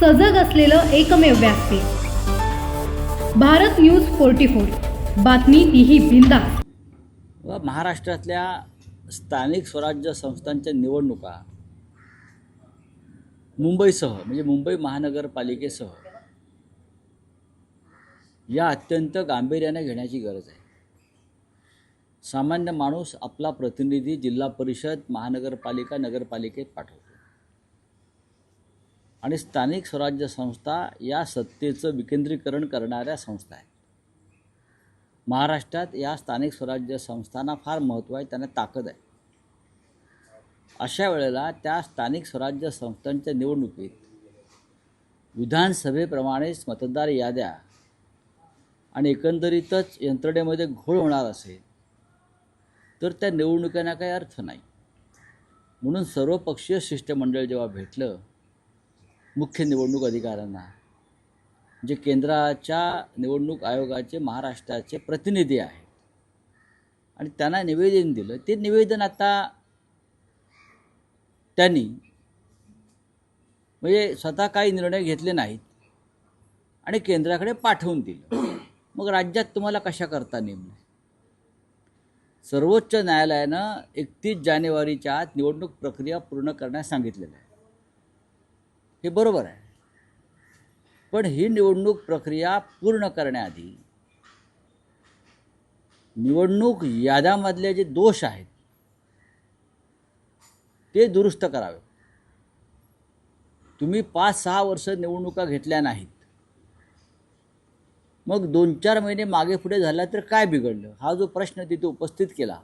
सजग असलेलं एकमेव व्यासपीठ भारत न्यूज फोर्टी फोर. बातमी तीही बिंदा व महाराष्ट्रातल्या स्थानिक स्वराज्य संस्थांच्या निवडणुका. मुंबईसह म्हणजे मुंबई महानगरपालिकेसह. या अत्यंत गांभीर्याने घेण्याची गरज आहे. सामान्य माणूस आपला प्रतिनिधी जिल्हा परिषद महानगरपालिका नगरपालिकेत पाठवतो. आणि स्थानिक स्वराज्य संस्था या सत्तेचं विकेंद्रीकरण करणाऱ्या संस्था आहेत. महाराष्ट्रात या स्थानिक स्वराज्य संस्थांना फार महत्त्व आहे त्यांना ताकद आहे. अशा वेळेला त्या स्थानिक स्वराज्य संस्थांच्या निवडणुकीत विधानसभेप्रमाणेच मतदार याद्या आणि एकंदरीतच यंत्रणेमध्ये घोळ होणार असेल तर त्या निवडणुकांना काही अर्थ नाही. म्हणून सर्वपक्षीय शिष्टमंडळ जेव्हा भेटलं मुख्य निवडणूक अधिकाऱ्यांना जे केंद्राच्या निवडणूक आयोगाचे महाराष्ट्राचे प्रतिनिधी आहेत. आणि त्यांना निवेदन दिलं. ते निवेदन आता त्यांनी म्हणजे स्वतः काही निर्णय घेतले नाहीत. आणि केंद्राकडे पाठवून दिलं. मग राज्यात तुम्हाला कशा करता नेमलं सर्वोच्च न्यायालयानं एकतीस जानेवारीच्या आत निवडणूक प्रक्रिया पूर्ण करण्यास सांगितलेलं आहे. हे बरोबर आहे. पण ही निवडणूक प्रक्रिया पूर्ण करण्याआधी निवडणूक याद्यामधले जे दोष आहेत ते दुरुस्त करावे. तुम्ही पाच सहा वर्ष निवडणुका घेतल्या नाहीत. मग दोन चार महिने मागे पुढे झाला तर काय बिघडलं? हा जो प्रश्न तिथे उपस्थित केला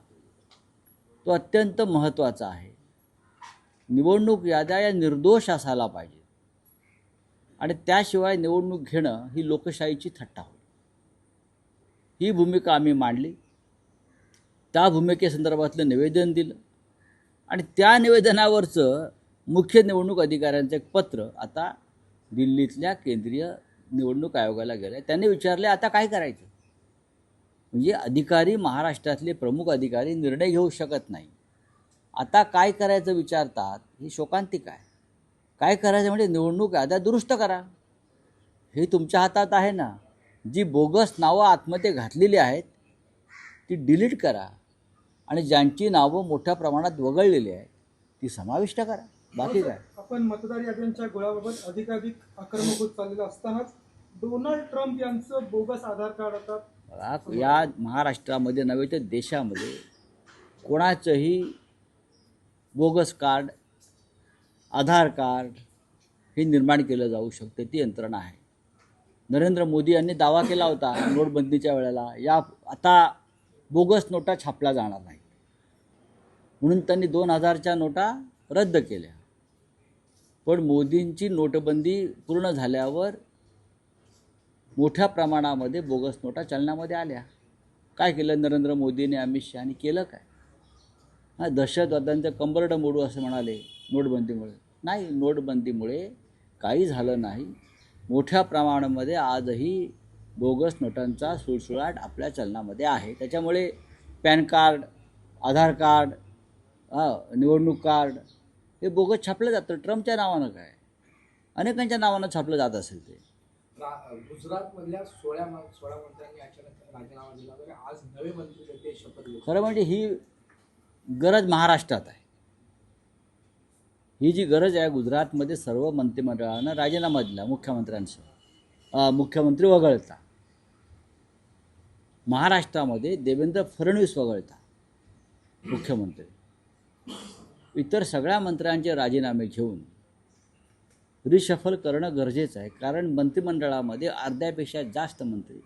तो अत्यंत महत्त्वाचा आहे. निवडणूक याद्या या निर्दोष असायला पाहिजे. आणि त्याशिवाय निवडणूक घेणं ही लोकशाहीची थट्टा होईल. ही भूमिका आम्ही मांडली. त्या भूमिकेसंदर्भातलं निवेदन दिलं. आणि त्या निवेदनावरचं मुख्य निवडणूक अधिकाऱ्यांचं एक पत्र आता दिल्लीतल्या केंद्रीय निवडणूक आयोगाला गेलं त्यांनी विचारले आता काय करायचं? म्हणजे अधिकारी महाराष्ट्रातले प्रमुख अधिकारी निर्णय घेऊ शकत नाही. आता काय करायचं विचारतात ही शोकांतिक आहे. काय करायचं म्हणजे निवडणूक याद्या दुरुस्त करा. हे तुमच्या हातात आहे ना. जी बोगस नावं आतमध्ये घातलेली आहेत ती डिलीट करा. आणि ज्यांची नावं मोठ्या प्रमाणात वगळलेली आहेत ती समाविष्ट करा. बाकी काय? आपण मतदार याद्यांच्या गोळाबाबत अधिकाधिक आक्रमक होत चाललेलं असतानाच डोनाल्ड ट्रम्प यांचं बोगस आधार कार्ड आता बघा, या महाराष्ट्रामध्ये नव्हे तर देशामध्ये कोणाचंही बोगस कार्ड आधार कार्ड हे निर्माण केलं जाऊ शकतं ती यंत्रणा आहे. नरेंद्र मोदी यांनी दावा केला होता नोटबंदीच्या वेळेला या आता बोगस नोटा छापल्या जाणार नाही. म्हणून त्यांनी दोन हजारच्या नोटा रद्द केल्या. पण मोदींची नोटबंदी पूर्ण झाल्यावर मोठ्या प्रमाणामध्ये बोगस नोटा चलनामध्ये आल्या. काय केलं नरेंद्र मोदीने अमित शहानी केलं काय? हां दहशतवाद्यांचं कंबरडं मोडू असं म्हणाले नोटबंदीमुळे. नाही नोटबंदीमुळे काही झालं नाही. मोठ्या प्रमाणामध्ये आजही बोगस नोटांचा सुळसुळाट आपल्या चलनामध्ये आहे. त्याच्यामुळे पॅन कार्ड आधार कार्ड निवडणूक कार्ड हे बोगस छापलं जातं ट्रम्पच्या नावानं काय? अनेकांच्या नावानं छापलं जात असेल ते. गुजरातमधल्या सोळा म- सोळा मंत्र्यांनी अचानक राजीनामा दिला. तर आज नवे मंत्री ते शपथ घेतली. खरं म्हणजे ही गरज महाराष्ट्रात आहे. ही जी गरज आहे गुजरातमध्ये सर्व मंत्रिमंडळानं राजीनामा दिला मुख्यमंत्र्यांसह मुख्यमंत्री वगळता. महाराष्ट्रामध्ये देवेंद्र फडणवीस वगळता. मुख्यमंत्री. इतर सगळ्या मंत्र्यांचे राजीनामे घेऊन रिशफल करणं गरजेचं आहे कारण मंत्रिमंडळामध्ये अर्ध्यापेक्षा जास्त मंत्री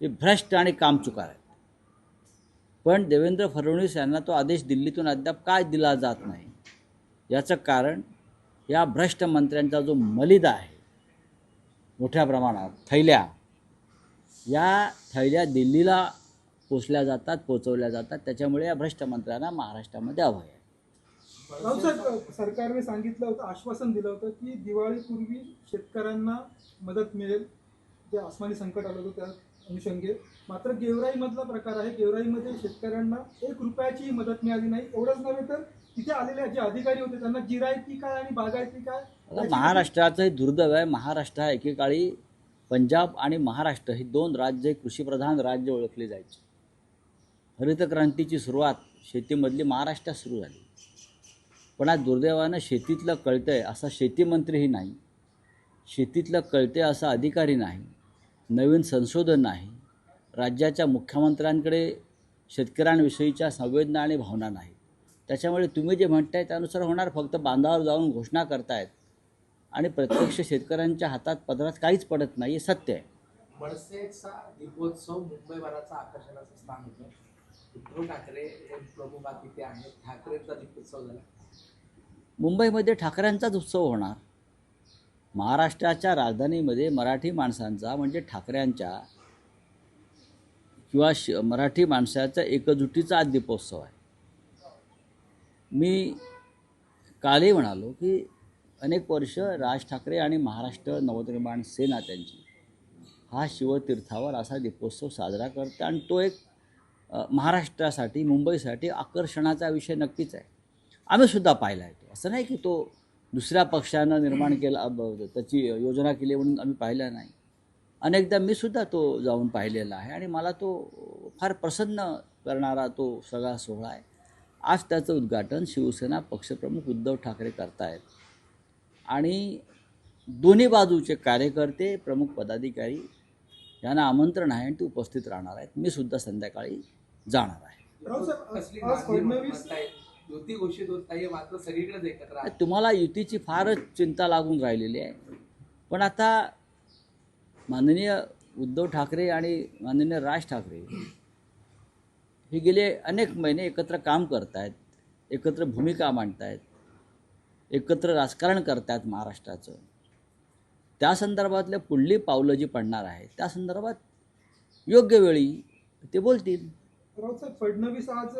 हे भ्रष्ट आणि कामचुकार आहेत. पण देवेंद्र फडणवीस यांना तो आदेश दिल्लीतून अद्याप काय दिला जात नाही याचं कारण या भ्रष्ट मंत्र्यांचा जो मलिदा आहे मोठ्या प्रमाणात थैल्या या थैल्या दिल्लीला पोचल्या जातात पोचवल्या जातात. त्याच्यामुळे या भ्रष्ट मंत्र्यांना महाराष्ट्रामध्ये अभय आहे. सरकारने सांगितलं होतं आश्वासन दिलं होतं की दिवाळीपूर्वी शेतकऱ्यांना मदत मिळेल. जे आसमानी संकट आलं होतं त्या अनुषंगे. मात्र गेवराईमधला प्रकार आहे. गेवराईमध्ये शेतकऱ्यांना एक रुपयाची मदत मिळाली नाही. एवढंच नव्हे तर तिथे आलेले जे अधिकारी होते त्यांना जिरायती काय आणि बागायती काय? आता महाराष्ट्राचं हे दुर्दैव आहे. महाराष्ट्र हा एकेकाळी पंजाब आणि महाराष्ट्र ही दोन राज्य कृषीप्रधान राज्य ओळखली जायची. हरित क्रांतीची सुरुवात शेतीमधली महाराष्ट्रात सुरू झाली. पण आज दुर्दैवानं शेतीतलं कळतंय असा शेतीमंत्रीही नाही. शेतीतलं कळतंय असा अधिकारी नाही. नवीन संशोधन नाही. राज्याच्या मुख्यमंत्र्यांकडे शेतकऱ्यांविषयीच्या संवेदना आणि भावना नाही. त्याच्यामुळे तुम्ही जे म्हणताय त्यानुसार होणार. फक्त बांधावर जाऊन घोषणा करतायत. आणि प्रत्यक्ष शेतकऱ्यांच्या हातात पदरात काहीच पडत नाही हे सत्य आहे. मनसेचा दीपोत्सव मुंबईभराचा आकर्षणाचं स्थान होतं. उद्धव ठाकरे हे प्रमुख अतिथी आहेत. ठाकरेंचा दीपोत्सव झाला. मुंबईमध्ये ठाकऱ्यांचाच उत्सव होणार. महाराष्ट्राच्या राजधानीमध्ये मराठी माणसांचा म्हणजे ठाकऱ्यांच्या किंवा श मराठी माणसाच्या एकजुटीचा आज दीपोत्सव आहे. मी कालही म्हणालो की अनेक वर्ष राज ठाकरे आणि महाराष्ट्र नवनिर्माण सेना त्यांची हा शिवतीर्थावर असा दीपोत्सव साजरा करते आणि तो एक महाराष्ट्रासाठी मुंबईसाठी आकर्षणाचा विषय नक्कीच आहे. आम्हीसुद्धा पाहिला आहे तो. असं नाही की तो दुसऱ्या पक्षानं निर्माण केला त्याची योजना केली म्हणून आम्ही पाहिला नाही. अनेकदा मी सुद्धा तो जाऊन पाहिलेला आहे आणि मला तो फार प्रसन्न करणारा तो सगळा सोहळा आहे. आज त्याचं उद्घाटन शिवसेना पक्षप्रमुख उद्धव ठाकरे करतायत. आणि दोन्ही बाजूचे कार्यकर्ते प्रमुख पदाधिकारी यांना आमंत्रण आहे आणि ते उपस्थित राहणार आहेत. मी सुद्धा संध्याकाळी जाणार आहे. तुम्हाला युतीची फारच चिंता लागून राहिलेली आहे. पण आता माननीय उद्धव ठाकरे आणि माननीय राज ठाकरे हे गेले अनेक महिने एकत्र काम करत आहेत एकत्र भूमिका मांडत आहेत एकत्र राजकारण करत आहेत महाराष्ट्राचं. त्या संदर्भातल्या पुढली पावलं जी पडणार आहेत त्या संदर्भात योग्य वेळी ते बोलतील. फडणवीस आज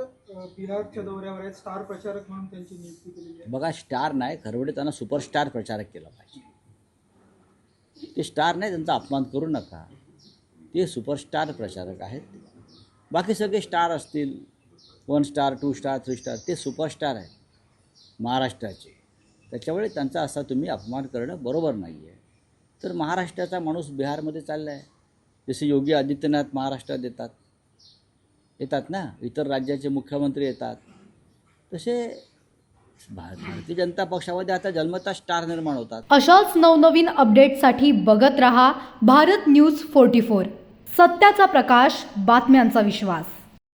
बिहारच्या दौऱ्यावर आहेत स्टार प्रचारक म्हणून त्यांची नियुक्ती केलेली आहे. बघा स्टार नाही खरवडे त्यांना सुपरस्टार प्रचारक केला पाहिजे. ते स्टार नाही त्यांचा अपमान करू नका. ते सुपरस्टार प्रचारक आहेत. बाकी सगळे स्टार असतील one star two star three star ते सुपरस्टार आहेत महाराष्ट्राचे. त्याच्यामुळे त्यांचा असा तुम्ही अपमान करणं बरोबर नाही आहे तर महाराष्ट्राचा माणूस बिहारमध्ये चालला आहे जसे योगी आदित्यनाथ महाराष्ट्रात येतात. येतात ना? इतर राज्याचे मुख्यमंत्री येतात. तसे भार- भारतीय जनता पक्षामध्ये आता जन्मता स्टार निर्माण होतात. अशाच नवनवीन अपडेटसाठी बघत रहा भारत न्यूज फोर्टी फोर. सत्याचा प्रकाश बातम्यांचा विश्वास.